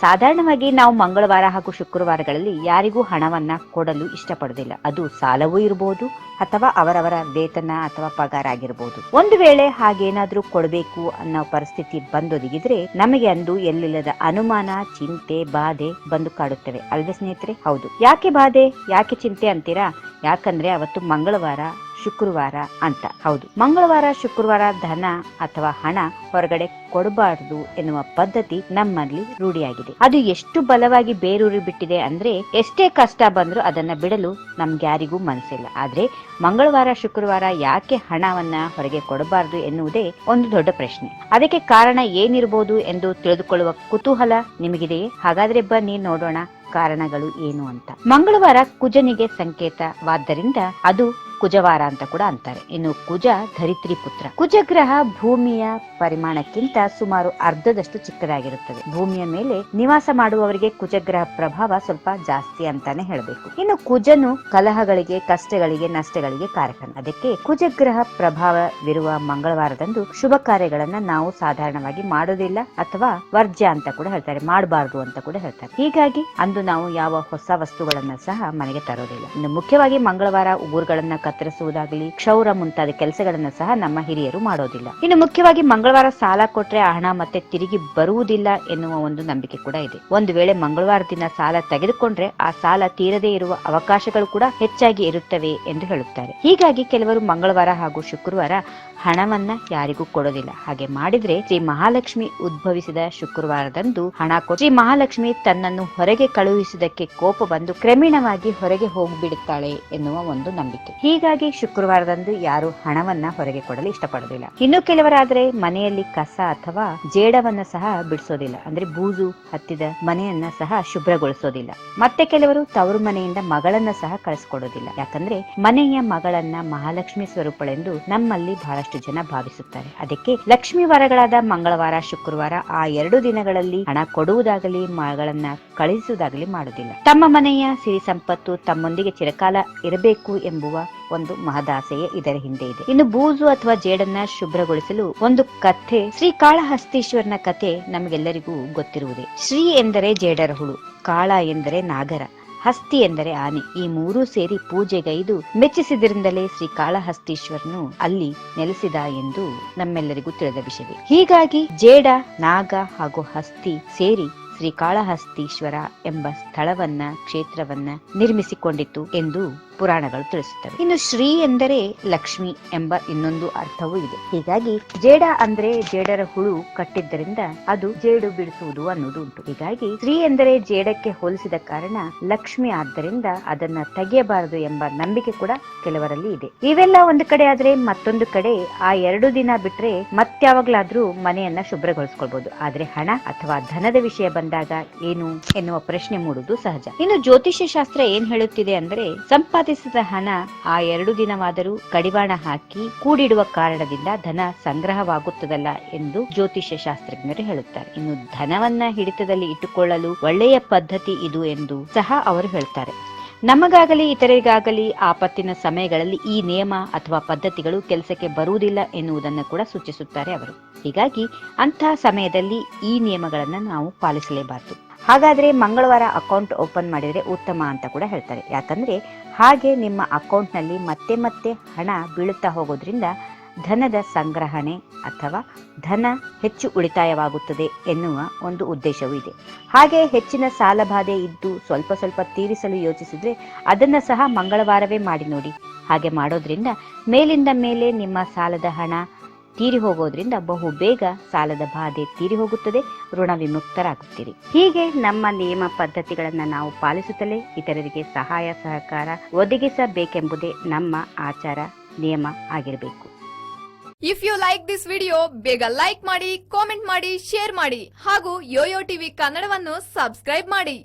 ಸಾಧಾರಣವಾಗಿ ನಾವು ಮಂಗಳವಾರ ಹಾಗೂ ಶುಕ್ರವಾರಗಳಲ್ಲಿ ಯಾರಿಗೂ ಹಣವನ್ನ ಕೊಡಲು ಇಷ್ಟಪಡುವುದಿಲ್ಲ. ಅದು ಸಾಲವೂ ಇರಬಹುದು ಅಥವಾ ಅವರವರ ವೇತನ ಅಥವಾ ಪಗಾರ ಆಗಿರಬಹುದು ಒಂದು ವೇಳೆ ಹಾಗೇನಾದ್ರೂ ಕೊಡಬೇಕು ಅನ್ನೋ ಪರಿಸ್ಥಿತಿ ಬಂದೊದಗಿದ್ರೆ ನಮಗೆ ಅಂದು ಎಲ್ಲಿಲ್ಲದ ಅನುಮಾನ, ಚಿಂತೆ, ಬಾಧೆ ಬಂದು ಕಾಡುತ್ತವೆ. ಅಲ್ವೇ ಸ್ನೇಹಿತರೆ? ಹೌದು. ಯಾಕೆ ಬಾಧೆ? ಯಾಕೆ ಚಿಂತೆ ಅಂತೀರಾ? ಯಾಕಂದ್ರೆ ಅವತ್ತು ಮಂಗಳವಾರ ಶುಕ್ರವಾರ ಅಂತ. ಹೌದು. ಮಂಗಳವಾರ, ಶುಕ್ರವಾರ ಧನ ಅಥವಾ ಹಣ ಹೊರಗಡೆ ಕೊಡಬಾರದು ಎನ್ನುವ ಪದ್ಧತಿ ನಮ್ಮಲ್ಲಿ ರೂಢಿಯಾಗಿದೆ. ಅದು ಎಷ್ಟು ಬಲವಾಗಿ ಬೇರೂರಿ ಬಿಟ್ಟಿದೆ ಅಂದ್ರೆ ಎಷ್ಟೇ ಕಷ್ಟ ಬಂದರೂ ಅದನ್ನ ಬಿಡಲು ನಮ್ಗೆ ಯಾರಿಗೂ ಮನಸ್ಸಿಲ್ಲ. ಆದ್ರೆ ಮಂಗಳವಾರ, ಶುಕ್ರವಾರ ಯಾಕೆ ಹಣವನ್ನ ಹೊರಗೆ ಕೊಡಬಾರದು ಎನ್ನುವುದೇ ಒಂದು ದೊಡ್ಡ ಪ್ರಶ್ನೆ. ಅದಕ್ಕೆ ಕಾರಣ ಏನಿರಬಹುದು ಎಂದು ತಿಳಿದುಕೊಳ್ಳುವ ಕುತೂಹಲ ನಿಮಗಿದೆಯೇ? ಹಾಗಾದ್ರೆ ಬನ್ನಿ ನೋಡೋಣ ಕಾರಣಗಳು ಏನು ಅಂತ. ಮಂಗಳವಾರ ಕುಜನಿಗೆ ಸಂಕೇತವಾದ್ದರಿಂದ ಅದು ಕುಜವಾರ ಅಂತ ಕೂಡ ಅಂತಾರೆ. ಇನ್ನು ಕುಜ ಧರಿತ್ರಿ ಪುತ್ರ. ಕುಜಗ್ರಹ ಭೂಮಿಯ ಪರಿಮಾಣಕ್ಕಿಂತ ಸುಮಾರು ಅರ್ಧದಷ್ಟು ಚಿಕ್ಕದಾಗಿರುತ್ತದೆ. ಭೂಮಿಯ ಮೇಲೆ ನಿವಾಸ ಮಾಡುವವರಿಗೆ ಕುಜಗ್ರಹ ಪ್ರಭಾವ ಸ್ವಲ್ಪ ಜಾಸ್ತಿ ಅಂತಾನೆ ಹೇಳಬೇಕು. ಇನ್ನು ಕುಜನು ಕಲಹಗಳಿಗೆ, ಕಷ್ಟಗಳಿಗೆ, ನಷ್ಟಗಳಿಗೆ ಕಾರಕ ಅದಕ್ಕೆ ಕುಜಗ್ರಹ ಪ್ರಭಾವವಿರುವ ಮಂಗಳವಾರದಂದು ಶುಭ ಕಾರ್ಯಗಳನ್ನ ನಾವು ಸಾಧಾರಣವಾಗಿ ಮಾಡೋದಿಲ್ಲ ಅಥವಾ ವರ್ಜ್ಯ ಅಂತ ಕೂಡ ಹೇಳ್ತಾರೆ. ಮಾಡಬಾರದು ಅಂತ ಕೂಡ ಹೇಳ್ತಾರೆ. ಹೀಗಾಗಿ ಅಂದು ನಾವು ಯಾವ ಹೊಸ ವಸ್ತುಗಳನ್ನ ಸಹ ಮನೆಗೆ ತರೋದಿಲ್ಲ. ಇನ್ನು ಮುಖ್ಯವಾಗಿ ಮಂಗಳವಾರ ಊರುಗಳನ್ನ ಕತ್ತರಿಸುವುದಾಗಲಿ, ಕ್ಷೌರ ಮುಂತಾದ ಕೆಲಸಗಳನ್ನ ಸಹ ನಮ್ಮ ಹಿರಿಯರು ಮಾಡೋದಿಲ್ಲ. ಇನ್ನು ಮುಖ್ಯವಾಗಿ ಮಂಗಳವಾರ ಸಾಲ ಕೊಟ್ರೆ ಹಣ ಮತ್ತೆ ತಿರುಗಿ ಬರುವುದಿಲ್ಲ ಎನ್ನುವ ಒಂದು ನಂಬಿಕೆ ಕೂಡ ಇದೆ. ಒಂದು ವೇಳೆ ಮಂಗಳವಾರ ದಿನ ಸಾಲ ತೆಗೆದುಕೊಂಡ್ರೆ ಆ ಸಾಲ ತೀರದೇ ಇರುವ ಅವಕಾಶಗಳು ಕೂಡ ಹೆಚ್ಚಾಗಿ ಇರುತ್ತವೆ ಎಂದು ಹೇಳುತ್ತಾರೆ. ಹೀಗಾಗಿ ಕೆಲವರು ಮಂಗಳವಾರ ಹಾಗೂ ಶುಕ್ರವಾರ ಹಣವನ್ನ ಯಾರಿಗೂ ಕೊಡೋದಿಲ್ಲ. ಹಾಗೆ ಮಾಡಿದ್ರೆ ಶ್ರೀ ಮಹಾಲಕ್ಷ್ಮಿ ಉದ್ಭವಿಸಿದ ಶುಕ್ರವಾರದಂದು ಹಣ ಕೊಟ್ಟು ಶ್ರೀ ಮಹಾಲಕ್ಷ್ಮಿ ತನ್ನನ್ನು ಹೊರಗೆ ಕಳುಹಿಸಿದಕ್ಕೆ ಕೋಪ ಬಂದು ಕ್ರಮೇಣವಾಗಿ ಹೊರಗೆ ಹೋಗ್ಬಿಡುತ್ತಾಳೆ ಎನ್ನುವ ಒಂದು ನಂಬಿಕೆ. ಹೀಗಾಗಿ ಶುಕ್ರವಾರದಂದು ಯಾರು ಹಣವನ್ನ ಹೊರಗೆ ಕೊಡಲು ಇಷ್ಟಪಡೋದಿಲ್ಲ ಇನ್ನು ಕೆಲವರಾದ್ರೆ ಮನೆಯಲ್ಲಿ ಕಸ ಅಥವಾ ಜೇಡವನ್ನ ಸಹ ಬಿಡಿಸೋದಿಲ್ಲ. ಅಂದ್ರೆ ಬೂಜು ಹತ್ತಿದ ಮನೆಯನ್ನ ಸಹ ಶುಭ್ರಗೊಳಿಸೋದಿಲ್ಲ. ಮತ್ತೆ ಕೆಲವರು ತವರು ಮನೆಯಿಂದ ಮಗಳನ್ನ ಸಹ ಕಳಿಸ್ಕೊಡೋದಿಲ್ಲ. ಯಾಕಂದ್ರೆ ಮನೆಯ ಮಗಳನ್ನ ಮಹಾಲಕ್ಷ್ಮಿ ಸ್ವರೂಪಳೆಂದು ನಮ್ಮಲ್ಲಿ ಬಹಳಷ್ಟು ಜನ ಭಾವಿಸುತ್ತಾರೆ. ಅದಕ್ಕೆ ಲಕ್ಷ್ಮಿ ವಾರಗಳಾದ ಮಂಗಳವಾರ, ಶುಕ್ರವಾರ ಆ ಎರಡು ದಿನಗಳಲ್ಲಿ ಹಣ ಕೊಡುವುದಾಗಲಿ, ಮಗಳನ್ನ ಕಳಿಸುವುದಾಗಲಿ ಮಾಡುವುದಿಲ್ಲ. ತಮ್ಮ ಮನೆಯ ಸಿರಿ ಸಂಪತ್ತು ತಮ್ಮೊಂದಿಗೆ ಚಿರಕಾಲ ಇರಬೇಕು ಎಂಬುವ ಒಂದು ಮಹದಾಸೆಯೇ ಇದರ ಹಿಂದೆ ಇದೆ. ಇನ್ನು ಬೂಜು ಅಥವಾ ಜೇಡನ್ನ ಶುಭ್ರಗೊಳಿಸಲು ಒಂದು ಕಥೆ, ಶ್ರೀ ಕಾಳಹಸ್ತೀಶ್ವರನ ಕಥೆ ನಮಗೆಲ್ಲರಿಗೂ ಗೊತ್ತಿರುವುದೇ. ಶ್ರೀ ಎಂದರೆ ಜೇಡರ ಹುಳು, ಕಾಳ ಎಂದರೆ ನಾಗರ, ಹಸ್ತಿ ಎಂದರೆ ಆನೆ. ಈ ಮೂರೂ ಸೇರಿ ಪೂಜೆಗೈದು ಮೆಚ್ಚಿಸಿದ್ರಿಂದಲೇ ಶ್ರೀ ಕಾಳಹಸ್ತೀಶ್ವರನು ಅಲ್ಲಿ ನೆಲೆಸಿದ ಎಂದು ನಮ್ಮೆಲ್ಲರಿಗೂ ತಿಳಿದ ವಿಷಯವೇ. ಹೀಗಾಗಿ ಜೇಡ, ನಾಗ ಹಾಗೂ ಹಸ್ತಿ ಸೇರಿ ಶ್ರೀ ಕಾಳಹಸ್ತೀಶ್ವರ ಎಂಬ ಸ್ಥಳವನ್ನ, ಕ್ಷೇತ್ರವನ್ನ ನಿರ್ಮಿಸಿಕೊಂಡಿತು ಎಂದು ಪುರಾಣಗಳು ತಿಳಿಸುತ್ತವೆ. ಇನ್ನು ಶ್ರೀ ಎಂದರೆ ಲಕ್ಷ್ಮಿ ಎಂಬ ಇನ್ನೊಂದು ಅರ್ಥವೂ ಇದೆ. ಹೀಗಾಗಿ ಜೇಡ ಅಂದ್ರೆ ಜೇಡರ ಹುಳು ಕಟ್ಟಿದ್ದರಿಂದ ಅದು ಜೇಡು ಬಿಡಿಸುವುದು ಅನ್ನೋದು ಉಂಟು. ಹೀಗಾಗಿ ಶ್ರೀ ಎಂದರೆ ಜೇಡಕ್ಕೆ ಹೋಲಿಸಿದ ಕಾರಣ ಲಕ್ಷ್ಮಿ ಆದ್ದರಿಂದ ಅದನ್ನ ತೆಗೆಯಬಾರದು ಎಂಬ ನಂಬಿಕೆ ಕೂಡ ಕೆಲವರಲ್ಲಿ ಇದೆ. ಇವೆಲ್ಲ ಒಂದು ಕಡೆ ಆದ್ರೆ ಮತ್ತೊಂದು ಕಡೆ ಆ ಎರಡು ದಿನ ಬಿಟ್ರೆ ಮತ್ಯಾವಾಗ್ಲಾದ್ರೂ ಮನೆಯನ್ನ ಶುಭ್ರಗೊಳಿಸ್ಕೊಳ್ಬಹುದು ಆದ್ರೆ ಹಣ ಅಥವಾ ಧನದ ವಿಷಯ ಬಂದಾಗ ಏನು ಎನ್ನುವ ಪ್ರಶ್ನೆ ಮೂಡುವುದು ಸಹಜ. ಇನ್ನು ಜ್ಯೋತಿಷ್ಯ ಶಾಸ್ತ್ರ ಏನ್ ಹೇಳುತ್ತಿದೆ ಅಂದ್ರೆ ಸಂಪಾದಿಸಿದ ಹಣ ಆ ಎರಡು ದಿನವಾದರೂ ಕಡಿವಾಣ ಹಾಕಿ ಕೂಡಿಡುವ ಕಾರಣದಿಂದ ಧನ ಸಂಗ್ರಹವಾಗುತ್ತದಲ್ಲ ಎಂದು ಜ್ಯೋತಿಷ್ಯ ಶಾಸ್ತ್ರಜ್ಞರು ಹೇಳುತ್ತಾರೆ. ಇನ್ನು ಧನವನ್ನ ಹಿಡಿತದಲ್ಲಿ ಇಟ್ಟುಕೊಳ್ಳಲು ಒಳ್ಳೆಯ ಪದ್ಧತಿ ಇದು ಎಂದು ಸಹ ಅವರು ಹೇಳ್ತಾರೆ. ನಮಗಾಗಲಿ ಇತರರಿಗಾಗಲಿ ಆಪತ್ತಿನ ಸಮಯಗಳಲ್ಲಿ ಈ ನಿಯಮ ಅಥವಾ ಪದ್ಧತಿಗಳು ಕೆಲಸಕ್ಕೆ ಬರುವುದಿಲ್ಲ ಎನ್ನುವುದನ್ನು ಕೂಡ ಸೂಚಿಸುತ್ತಾರೆ ಅವರು. ಹೀಗಾಗಿ ಅಂತಹ ಸಮಯದಲ್ಲಿ ಈ ನಿಯಮಗಳನ್ನು ನಾವು ಪಾಲಿಸಲೇಬಾರದು. ಹಾಗಾದ್ರೆ ಮಂಗಳವಾರ ಅಕೌಂಟ್ ಓಪನ್ ಮಾಡಿದರೆ ಉತ್ತಮ ಅಂತ ಕೂಡ ಹೇಳ್ತಾರೆ. ಯಾಕಂದರೆ ಹಾಗೆ ನಿಮ್ಮ ಅಕೌಂಟ್ನಲ್ಲಿ ಮತ್ತೆ ಮತ್ತೆ ಹಣ ಬೀಳುತ್ತಾ ಹೋಗೋದ್ರಿಂದ ಧನದ ಸಂಗ್ರಹಣೆ ಅಥವಾ ಧನ ಹೆಚ್ಚು ಉಳಿತಾಯವಾಗುತ್ತದೆ ಎನ್ನುವ ಒಂದು ಉದ್ದೇಶವೂ ಇದೆ. ಹಾಗೆ ಹೆಚ್ಚಿನ ಸಾಲಬಾಧೆ ಇದ್ದು ಸ್ವಲ್ಪ ಸ್ವಲ್ಪ ತೀರಿಸಲು ಯೋಚಿಸಿದ್ರೆ ಅದನ್ನ ಸಹ ಮಂಗಳವಾರವೇ ಮಾಡಿ ನೋಡಿ. ಹಾಗೆ ಮಾಡೋದ್ರಿಂದ ಮೇಲಿಂದ ಮೇಲೆ ನಿಮ್ಮ ಸಾಲದ ಹಣ ತೀರಿ ಹೋಗೋದ್ರಿಂದ ಬಹು ಬೇಗ ಸಾಲದ ಬಾಧೆ ತೀರಿ ಹೋಗುತ್ತದೆ, ಋಣ ವಿಮುಕ್ತರಾಗುತ್ತೀರಿ. ಹೀಗೆ ನಮ್ಮ ನಿಯಮ ಪದ್ಧತಿಗಳನ್ನು ನಾವು ಪಾಲಿಸುತ್ತಲೇ ಇತರರಿಗೆ ಸಹಾಯ, ಸಹಕಾರ ಒದಗಿಸಬೇಕೆಂಬುದೇ ನಮ್ಮ ಆಚಾರ, ನಿಯಮ ಆಗಿರಬೇಕು. If you like this video ಬೇಗ ಲೈಕ್ ಮಾಡಿ ಕಾಮೆಂಟ್ ಮಾಡಿ ಶೇರ್ ಮಾಡಿ ಹಾಗೂ ಯೋಯೋ ಟಿವಿ ಕನ್ನಡವನ್ನು ಸಬ್ಸ್ಕ್ರೈಬ್ ಮಾಡಿ.